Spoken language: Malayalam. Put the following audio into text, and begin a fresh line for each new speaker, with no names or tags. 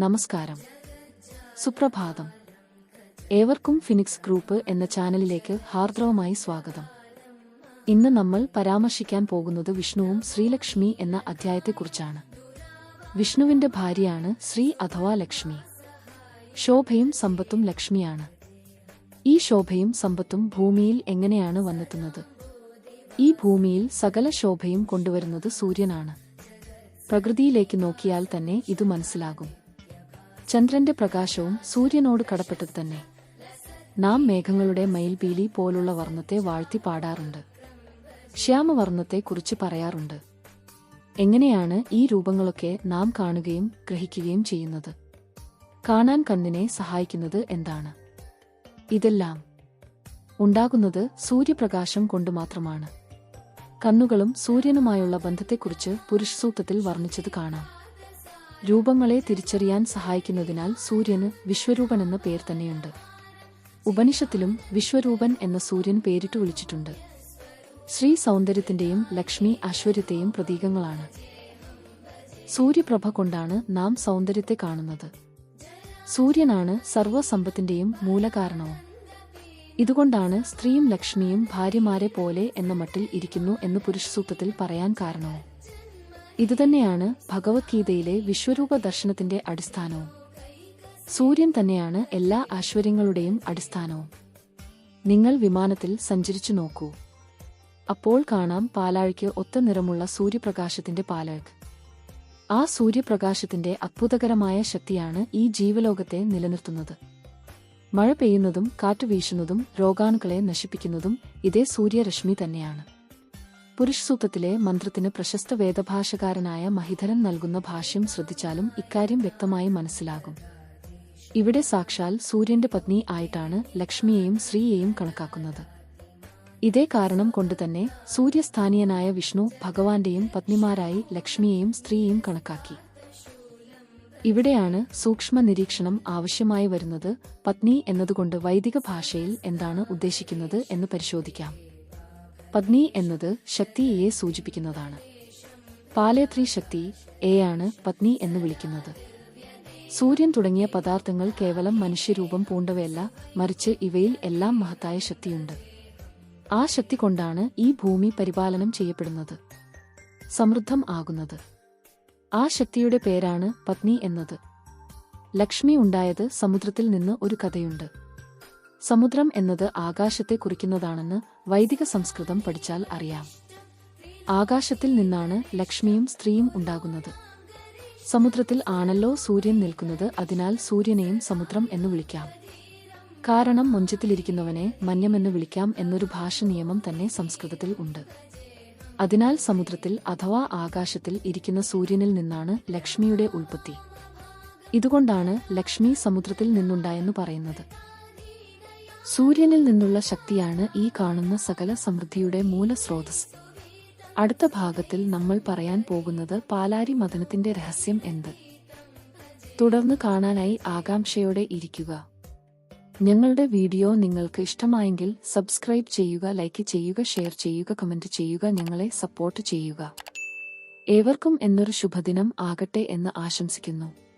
നമസ്കാരം. സുപ്രഭാതം. ഏവർക്കും ഫിനിക്സ് ഗ്രൂപ്പ് എന്ന ചാനലിലേക്ക് ഹാർദ്രവമായി സ്വാഗതം. ഇന്ന് നമ്മൾ പരാമർശിക്കാൻ പോകുന്നത് വിഷ്ണുവും ശ്രീലക്ഷ്മി എന്ന അധ്യായത്തെക്കുറിച്ചാണ്. വിഷ്ണുവിന്റെ ഭാര്യയാണ് ശ്രീ അഥവാ ലക്ഷ്മി. ശോഭയും സമ്പത്തും ലക്ഷ്മിയാണ്. ഈ ശോഭയും സമ്പത്തും ഭൂമിയിൽ എങ്ങനെയാണ് വന്നെത്തുന്നത്? ഈ ഭൂമിയിൽ സകല ശോഭയും കൊണ്ടുവരുന്നത് സൂര്യനാണ്. പ്രകൃതിയിലേക്ക് നോക്കിയാൽ തന്നെ ഇത് മനസ്സിലാകും. ചന്ദ്രന്റെ പ്രകാശവും സൂര്യനോട് കടപ്പെട്ടത് തന്നെ. നാം മേഘങ്ങളുടെ മയിൽപീലി പോലുള്ള വർണത്തെ വാഴ്ത്തി പാടാറുണ്ട്. ശ്യാമവർണത്തെ കുറിച്ച് പറയാറുണ്ട്. എങ്ങനെയാണ് ഈ രൂപങ്ങളൊക്കെ നാം കാണുകയും ഗ്രഹിക്കുകയും ചെയ്യുന്നത്? കാണാൻ കണ്ണിനെ സഹായിക്കുന്നത് എന്താണ്? ഇതെല്ലാം ഉണ്ടാകുന്നത് സൂര്യപ്രകാശം കൊണ്ട് മാത്രമാണ്. കണ്ണുകളും സൂര്യനുമായുള്ള ബന്ധത്തെക്കുറിച്ച് പുരുഷസൂക്തത്തിൽ വർണിച്ചത് കാണാം. രൂപങ്ങളെ തിരിച്ചറിയാൻ സഹായിക്കുന്നതിനാൽ സൂര്യന് വിശ്വരൂപൻ എന്ന പേർ തന്നെയുണ്ട്. ഉപനിഷത്തിലും വിശ്വരൂപൻ എന്ന സൂര്യൻ പേരിട്ട് വിളിച്ചിട്ടുണ്ട്. ശ്രീ സൗന്ദര്യത്തിന്റെയും ലക്ഷ്മി ഐശ്വര്യത്തെയും പ്രതീകങ്ങളാണ്. സൂര്യപ്രഭ കൊണ്ടാണ് നാം സൗന്ദര്യത്തെ കാണുന്നത്. സൂര്യനാണ് സർവസമ്പത്തിന്റെയും മൂലകാരണവും. ഇതുകൊണ്ടാണ് സ്ത്രീയും ലക്ഷ്മിയും ഭാര്യമാരെ പോലെ എന്ന മട്ടിൽ ഇരിക്കുന്നു എന്ന് പുരുഷസൂത്രത്തിൽ പറയാൻ കാരണവും. ഇതുതന്നെയാണ് ഭഗവത്ഗീതയിലെ വിശ്വരൂപ ദർശനത്തിന്റെ അടിസ്ഥാനവും. സൂര്യൻ തന്നെയാണ് എല്ലാ ഐശ്വര്യങ്ങളുടെയും അടിസ്ഥാനവും. നിങ്ങൾ വിമാനത്തിൽ സഞ്ചരിച്ചു നോക്കൂ. അപ്പോൾ കാണാം പാലാഴിക്ക് ഒത്ത നിറമുള്ള സൂര്യപ്രകാശത്തിന്റെ പാലാഴ് ആ സൂര്യപ്രകാശത്തിന്റെ അത്ഭുതകരമായ ശക്തിയാണ് ഈ ജീവലോകത്തെ നിലനിർത്തുന്നത്. മഴ പെയ്യുന്നതും കാറ്റു വീശുന്നതും രോഗാണുക്കളെ നശിപ്പിക്കുന്നതും ഇതേ സൂര്യരശ്മി തന്നെയാണ്. പുരുഷസൂത്രത്തിലെ മന്ത്രത്തിന് പ്രശസ്ത വേദഭാഷകാരനായ മഹിധരൻ നൽകുന്ന ഭാഷ്യം ശ്രദ്ധിച്ചാലും ഇക്കാര്യം വ്യക്തമായി മനസ്സിലാകും. ഇവിടെ സാക്ഷാൽ സൂര്യന്റെ പത്നി ആയിട്ടാണ് ലക്ഷ്മിയെയും ശ്രീയെയും കണക്കാക്കുന്നത്. ഇതേ കാരണം കൊണ്ടുതന്നെ സൂര്യസ്ഥാനീയനായ വിഷ്ണു ഭഗവാന്റെയും പത്നിമാരായി ലക്ഷ്മിയെയും സ്ത്രീയെയും കണക്കാക്കി. ഇവിടെയാണ് സൂക്ഷ്മ നിരീക്ഷണം ആവശ്യമായി വരുന്നത് പത്നി എന്നതുകൊണ്ട് വൈദിക ഭാഷയിൽ എന്താണ് ഉദ്ദേശിക്കുന്നത് എന്ന് പരിശോധിക്കാം. പത്നി എന്നത് ശക്തിയെ സൂചിപ്പിക്കുന്നതാണ്. പാലേത്രി ശക്തി എയാണ് പത്നി എന്ന് വിളിക്കുന്നത്. സൂര്യൻ തുടങ്ങിയ പദാർത്ഥങ്ങൾ കേവലം മനുഷ്യരൂപം പൂണ്ടവയല്ല മറിച്ച് ഇവയിൽ എല്ലാം മഹത്തായ ശക്തിയുണ്ട്. ആ ശക്തി കൊണ്ടാണ് ഈ ഭൂമി പരിപാലനം ചെയ്യപ്പെടുന്നത്. സമൃദ്ധം ആകുന്നത്. ആ ശക്തിയുടെ പേരാണ് പത്നി എന്നത്. ലക്ഷ്മി ഉണ്ടായത് സമുദ്രത്തിൽ നിന്ന് ഒരു കഥയുണ്ട്. സമുദ്രം എന്നത് ആകാശത്തെ കുറിക്കുന്നതാണെന്ന് വൈദിക സംസ്കൃതം പഠിച്ചാൽ അറിയാം. ആകാശത്തിൽ നിന്നാണ് ലക്ഷ്മിയും സ്ത്രീയും ഉണ്ടാകുന്നത്. സമുദ്രത്തിൽ ആണല്ലോ സൂര്യൻ നിൽക്കുന്നത് അതിനാൽ സൂര്യനെയും സമുദ്രം എന്ന് വിളിക്കാം. കാരണം മുഞ്ചത്തിലിരിക്കുന്നവനെ മഞ്ഞമെന്ന് വിളിക്കാം എന്നൊരു ഭാഷ നിയമം തന്നെ സംസ്കൃതത്തിൽ ഉണ്ട്. അതിനാൽ സമുദ്രത്തിൽ അഥവാ ആകാശത്തിൽ ഇരിക്കുന്ന സൂര്യനിൽ നിന്നാണ് ലക്ഷ്മിയുടെ ഉൽപ്പത്തി. ഇതുകൊണ്ടാണ് ലക്ഷ്മി സമുദ്രത്തിൽ നിന്നുണ്ടായെന്ന് പറയുന്നത്. സൂര്യനിൽ നിന്നുള്ള ശക്തിയാണ് ഈ കാണുന്ന സകല സമൃദ്ധിയുടെ മൂലസ്രോതസ് അടുത്ത ഭാഗത്തിൽ നമ്മൾ പറയാൻ പോകുന്നത് പാലാരി മദനത്തിന്റെ രഹസ്യം എന്ത്? തുടർന്ന് കാണാനായി ആകാംക്ഷയോടെ ഇരിക്കുക. ഞങ്ങളുടെ വീഡിയോ നിങ്ങൾക്ക് ഇഷ്ടമായെങ്കിൽ സബ്സ്ക്രൈബ് ചെയ്യുക ലൈക്ക് ചെയ്യുക ഷെയർ ചെയ്യുക കമന്റ് ചെയ്യുക ഞങ്ങളെ സപ്പോർട്ട് ചെയ്യുക. ഏവർക്കും എന്നൊരു ശുഭദിനം ആകട്ടെ എന്ന് ആശംസിക്കുന്നു.